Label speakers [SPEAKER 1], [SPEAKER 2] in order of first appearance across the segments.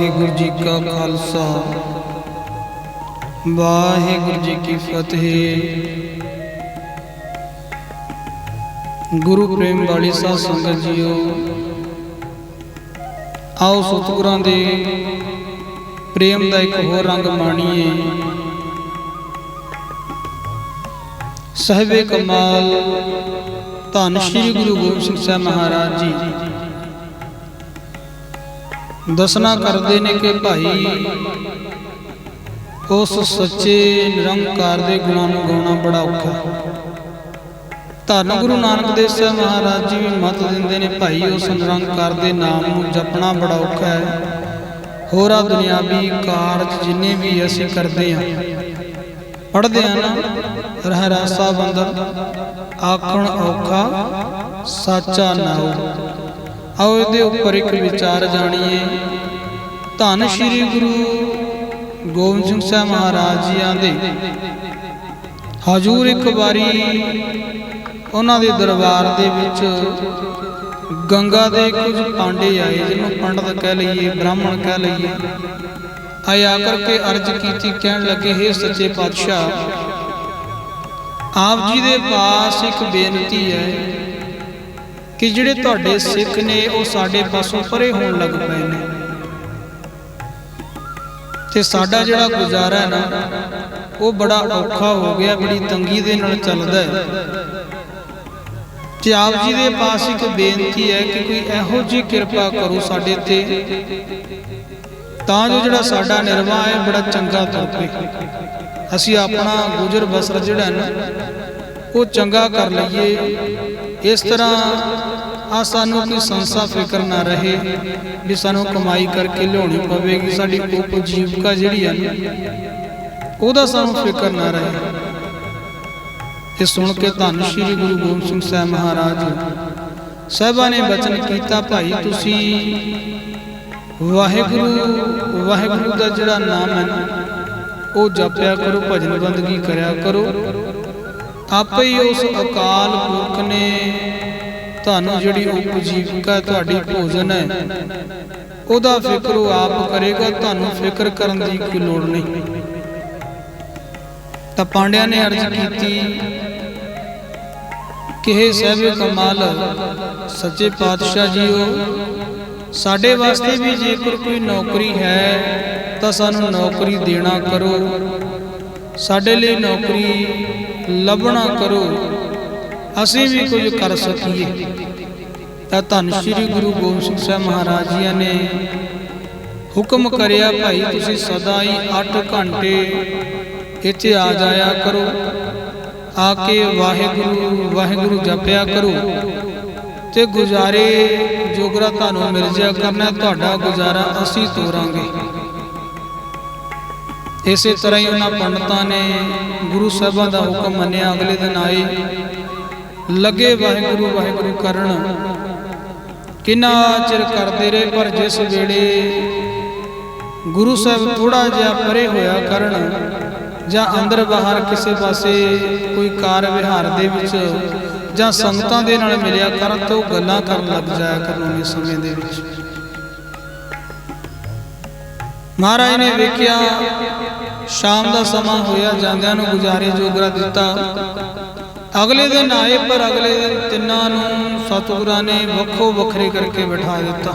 [SPEAKER 1] ਵਾਹਿਗੁਰੂ ਜੀ ਕਾ ਖਾਲਸਾ। ਵਾਹਿਗੁਰੂ ਜੀ ਕੀ ਫਤਿਹ। ਗੁਰੂ ਪ੍ਰੇਮ ਵਾਲੀ ਸਾਧ ਸੰਗਤ ਜੀਓ, ਆਓ ਸਤਿਗੁਰਾਂ ਦੇ ਪ੍ਰੇਮ ਦਾ ਇੱਕ ਹੋਰ ਰੰਗ ਮਾਣੀਏ। ਸਹਿਬੇ ਕਮਾਲ, ਧੰਨ ਸ਼੍ਰੀ ਗੁਰੂ ਗੋਬਿੰਦ ਸਿੰਘ ਸਾਹਿਬ ਮਹਾਰਾਜ ਜੀ। ਦਸਨਾ ਕਰਦੇ ਨੇ ਕਿ ਭਾਈ, ਉਸ ਸੱਚੇ ਨਿਰੰਕਾਰ ਦੇ ਗੁਣਾਂ ਨੂੰ ਗਾਉਣਾ ਬੜਾ ਔਖਾ ਧੰਨ ਗੁਰੂ ਨਾਨਕ ਦੇਵ ਸਾਹਿਬ ਮਹਾਰਾਜ ਜੀ ਵੀ ਮਤ ਦਿੰਦੇ ਨੇ, ਭਾਈ, ਉਸ ਨਿਰੰਕਾਰ ਦੇ ਨਾਮ ਨੂੰ ਜਪਣਾ ਬੜਾ ਔਖਾ ਹੈ। ਹੋਰਾ ਦੁਨਿਆਵੀ ਕਾਰਜ ਜਿੰਨੇ ਵੀ ਅਸੀਂ ਕਰਦੇ ਹਾਂ ਪੜਦੇ ਆ ਨਾ ਰਹਿ ਰਾਸਾ ਬੰਦਰ ਆਖਣ ਔਖਾ, ਸਾਚਾ ਨਾਉ ਆਓ ਇਹਦੇ ਉੱਪਰ ਇੱਕ ਵਿਚਾਰ ਜਾਣੀਏ। ਧੰਨ ਸ਼੍ਰੀ ਗੁਰੂ ਗੋਬਿੰਦ ਸਿੰਘ ਸਾਹਿਬ ਮਹਾਰਾਜ ਜੀ ਦੇ। ਹਜੂਰ ਇੱਕ ਵਾਰੀ ਉਹਨਾਂ ਦੇ ਦਰਬਾਰ ਦੇ ਵਿੱਚ ਗੰਗਾ ਦੇ ਕੁਝ ਪਾਂਡੇ ਆਏ, ਜਿਹਨੂੰ ਪੰਡਤ ਕਹਿ ਲਈਏ, ਬ੍ਰਾਹਮਣ ਕਹਿ ਲਈਏ। ਆਏ ਕਰਕੇ ਅਰਜ਼ ਕੀਤੀ, ਕਹਿਣ ਲੱਗੇ हे ਸੱਚੇ ਪਾਤਸ਼ਾਹ, ਆਪ ਜੀ ਦੇ ਪਾਸ ਇੱਕ ਬੇਨਤੀ ਹੈ। ਕਿ ਜਿਹੜੇ ਤੁਹਾਡੇ ਸਿੱਖ ਨੇ ਉਹ ਸਾਡੇ ਪਾਸੋਂ ਪਰੇ ਹੋਣ ਲੱਗ ਪਏ ਨੇ। ਤੇ ਸਾਡਾ ਜਿਹੜਾ ਗੁਜ਼ਾਰਾ ਹੈ ਨਾ, ਉਹ ਬੜਾ ਔਖਾ ਹੋ ਗਿਆ, ਬੜੀ ਤੰਗੀ ਦੇ ਨਾਲ ਚੱਲਦਾ ਹੈ। ਤੇ ਆਪ ਜੀ ਦੇ ਪਾਸ ਇੱਕ ਬੇਨਤੀ ਹੈ ਕਿ ਕੋਈ ਇਹੋ ਜਿਹੀ ਕਿਰਪਾ ਕਰੋ ਸਾਡੇ ਤੇ, ਤਾਂ ਜੋ ਜਿਹੜਾ ਸਾਡਾ ਨਿਰਵਾਹ ਹੈ, ਬੜਾ ਚੰਗਾ ਤੁਰ ਅਸੀਂ ਆਪਣਾ ਗੁਜ਼ਰ ਬਸਰ ਜਿਹੜਾ ਨਾ, ਉਹ ਚੰਗਾ ਕਰ ਲਈਏ। ਇਸ ਤਰ੍ਹਾਂ ਆ ਸਾਨੂੰ ਕੋਈ ਸੰਸਾ ਫਿਕਰ ਨਾ ਰਹੇ ਵੀ ਸਾਨੂੰ ਕਮਾਈ ਕਰਕੇ ਲਿਆਉਣੀ ਪਵੇਗੀ, ਸਾਡੀ ਉਪਜੀਵਕਾ ਜਿਹੜੀ ਹੈ ਉਹਦਾ ਸਾਨੂੰ ਫਿਕਰ ਨਾ ਰਹੇ। ਇਹ ਸੁਣ ਕੇ ਧੰਨ ਸ਼੍ਰੀ ਗੁਰੂ ਗੋਬਿੰਦ ਸਿੰਘ ਸਾਹਿਬ ਮਹਾਰਾਜ ਸਾਹਿਬਾਂ ਨੇ ਬਚਨ ਕੀਤਾ, ਭਾਈ ਤੁਸੀਂ ਵਾਹਿਗੁਰੂ ਵਾਹਿਗੁਰੂ ਦਾ ਜਿਹੜਾ ਨਾਮ ਹੈ ਨਾ, ਉਹ ਜਪਿਆ ਕਰੋ, ਭਜਨ ਬੰਦਗੀ ਕਰਿਆ ਕਰੋ। ਆਪੇ ਹੀ ਉਸ ਅਕਾਲ ਪੁਰਖ ਨੇ ਤੁਹਾਨੂੰ ਜਿਹੜੀ ਉਪਜੀਵਿਕਾ ਤੁਹਾਡੀ ਭੋਜਨ ਹੈ, ਉਹਦਾ ਫਿਕਰ ਉਹ ਆਪ ਕਰੇਗਾ, ਤੁਹਾਨੂੰ ਫਿਕਰ ਕਰਨ ਦੀ ਕੋਈ ਲੋੜ ਨਹੀਂ। ਤਾਂ ਪਾਂਡਿਆਂ ਨੇ ਅਰਜ਼ ਕੀਤੀ ਕਿ हे ਸਹਿਬੇ ਕਮਾਲ, ਸੱਚੇ ਪਾਤਸ਼ਾਹ ਜੀਓ, ਸਾਡੇ ਵਾਸਤੇ ਵੀ ਜੇਕਰ ਕੋਈ ਨੌਕਰੀ ਹੈ, ਤਾਂ ਸਾਨੂੰ ਨੌਕਰੀ ਦੇਣਾ ਕਰੋ, ਸਾਡੇ ਲਈ ਨੌਕਰੀ ਲੱਭਣਾ ਕਰੋ। ਅਸੀਂ ਵੀ ਕੁਝ ਕਰ ਸਕੀਏ। ਤਾਂ ਧੰਨ ਸ਼੍ਰੀ ਗੁਰੂ ਗੋਬਿੰਦ ਸਿੰਘ ਸਾਹਿਬ ਮਹਾਰਾਜ ਜੀ ਨੇ ਹੁਕਮ ਕਰਿਆ ਭਾਈ ਤੁਸੀਂ ਸਦਾ ਹੀ 8 ਘੰਟੇ ਇੱਥੇ ਆ ਜਾਇਆ ਕਰੋ। ਆ ਕੇ ਵਾਹਿਗੁਰੂ ਵਾਹਿਗੁਰੂ ਜਪਿਆ ਕਰੋ। ਤੇ ਗੁਜ਼ਾਰੇ ਜੋਗਰਾ ਤੁਹਾਨੂੰ ਮਿਲ ਜਾ ਕਰਨਾ ਤੁਹਾਡਾ ਗੁਜ਼ਾਰਾ ਅਸੀਂ ਤੋਰਾਂਗੇ। ਇਸੇ ਤਰ੍ਹਾਂ ਹੀ ਉਹਨਾਂ ਪੰਡਤਾਂ ਨੇ ਗੁਰੂ ਸਾਹਿਬਾਂ ਦਾ ਹੁਕਮ ਮੰਨਿਆ ਅਗਲੇ ਦਿਨ ਆਏ। ਲੱਗੇ ਵਾਹਿਗੁਰੂ ਵਾਹਿਗੁਰੂ ਕਰਨ। ਕਿੰਨਾ ਚਿਰ ਕਰਦੇ ਰਹੇ ਪਰ ਜਿਸ ਵੇਲੇ ਗੁਰੂ ਸਾਹਿਬ ਥੋੜਾ ਜਿਹਾ ਪਰੇ ਹੋਇਆ ਕਰਨ ਜਾਂ ਅੰਦਰ ਬਾਹਰ ਕਿਸੇ ਪਾਸੇ ਕੋਈ ਕਾਰ ਵਿਹਾਰ ਦੇ ਵਿੱਚ ਜਾਂ ਸੰਗਤਾਂ ਦੇ ਨਾਲ ਮਿਲਿਆ ਕਰਨ ਤੋਂ ਗੱਲਾਂ ਕਰਨ ਲੱਗ ਜਾਇਆ ਕਰਨ ਉਹਨੇ ਸਮੇਂ ਦੇ ਵਿੱਚ। ਮਹਾਰਾਜ ਨੇ ਵੇਖਿਆ, ਸ਼ਾਮ ਦਾ ਸਮਾਂ ਹੋਇਆ, ਜਾਂਦਿਆਂ ਨੂੰ ਗੁਜ਼ਾਰੇ ਜੋਗਰਾ ਦਿੱਤਾ। ਅਗਲੇ ਦਿਨ ਆਏ ਪਰ ਅਗਲੇ ਦਿਨ ਤਿੰਨਾਂ ਨੂੰ ਸਤਿਗੁਰਾਂ ਨੇ ਵੱਖੋ ਵੱਖਰੇ ਕਰਕੇ ਬਿਠਾ ਦਿੱਤਾ।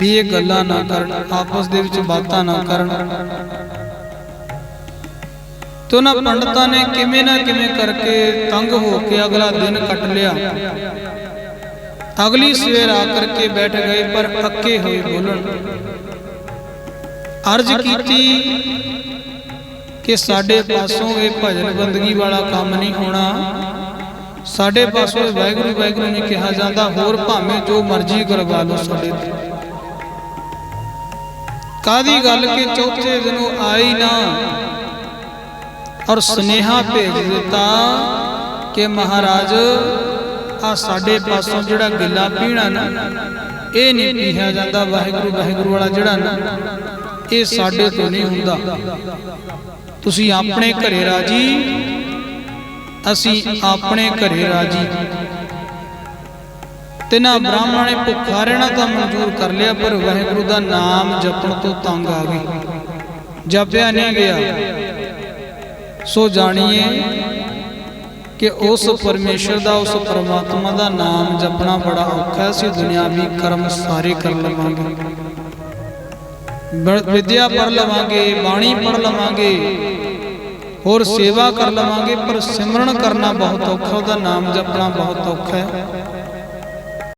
[SPEAKER 1] ਵੀ ਇਹ ਗੱਲਾਂ ਨਾ ਕਰਨ, ਆਪਸ ਦੇ ਵਿੱਚ ਬਾਤਾਂ ਨਾ ਕਰਨ। ਤੇ ਉਹਨਾਂ ਪੰਡਤਾਂ ਨੇ ਕਿਵੇਂ ਨਾ ਕਿਵੇਂ ਕਰਕੇ ਤੰਗ ਹੋ ਕੇ ਅਗਲਾ ਦਿਨ ਕੱਟ ਲਿਆ। ਅਗਲੀ ਸਵੇਰ ਆ ਕਰਕੇ ਬੈਠ ਗਏ ਪਰ ਅੱਕੇ ਹੋਏ ਬੋਲਣ। ਅਰਜ਼ ਕੀਤੀ ਕਿ ਸਾਡੇ ਪਾਸੋਂ ਇਹ ਭਜਨ ਬੰਦਗੀ ਵਾਲਾ ਕੰਮ ਨਹੀਂ ਹੋਣਾ। ਸਾਡੇ ਪਾਸੋਂ ਵਾਹਿਗੁਰੂ ਵਾਹਿਗੁਰੂ ਨਹੀਂ ਕਿਹਾ ਜਾਂਦਾ, ਹੋਰ ਭਾਵੇਂ ਜੋ ਮਰਜ਼ੀ ਕਰਵਾ ਲਓ ਸਾਡੇ ਤੇ। ਕਾਦੀ ਗੱਲ ਕਿ ਚੌਥੇ ਦਿਨੋਂ ਆਈ ਨਾ ਔਰ ਸਨੇਹਾ ਭੇਜ ਦਿੱਤਾ ਕਿ ਮਹਾਰਾਜ ਆ ਸਾਡੇ ਪਾਸੋਂ ਜਿਹੜਾ ਗਿੱਲਾ ਪੀਣਾ ਨਾ, ਇਹ ਨਹੀਂ ਪੀਆ ਜਾਂਦਾ ਵਾਹਿਗੁਰੂ ਵਾਹਿਗੁਰੂ ਵਾਲਾ ਜਿਹੜਾ ਨਾ, ਇਹ ਸਾਡੇ ਤੋਂ ਨਹੀਂ ਹੁੰਦਾ। ਤੁਸੀਂ ਆਪਣੇ ਘਰੇ ਰਾਜੀ? ਅਸੀਂ ਆਪਣੇ ਘਰੇ ਰਾਜੀ। ਤਿਨਾ ਬ੍ਰਾਹਮਣਾਂ ਨੇ ਭੁੱਖਾ ਰਹਿਣਾ ਤਾਂ ਮਨਜ਼ੂਰ ਕਰ ਲਿਆ, ਪਰ ਵਾਹਿਗੁਰੂ ਦਾ ਨਾਮ ਜਪਣ ਤੋਂ ਤੰਗ ਆ ਗਏ। ਜਪਿਆ ਨਹੀਂ ਗਿਆ। ਸੋ ਜਾਣੀਏ ਕਿ ਉਸ ਪਰਮੇਸ਼ਰ ਦਾ, ਉਸ ਪਰਮਾਤਮਾ ਦਾ ਨਾਮ ਜਪਣਾ ਬੜਾ ਔਖਾ ਸੀ ਦੁਨਿਆਵੀ ਕਰਮ ਸਾਰੇ ਕਰ ਲਵਾਂਗੇ। ਵਿਦਿਆ ਪੜ ਲਵਾਂਗੇ, ਬਾਣੀ ਪੜ ਲਵਾਂਗੇ, ਹੋਰ ਸੇਵਾ ਕਰ ਲਵਾਂਗੇ, ਪਰ ਸਿਮਰਨ ਕਰਨਾ ਬਹੁਤ ਔਖਾ, ਉਹਦਾ ਨਾਮ ਜਪਣਾ ਬਹੁਤ ਔਖਾ ਹੈ।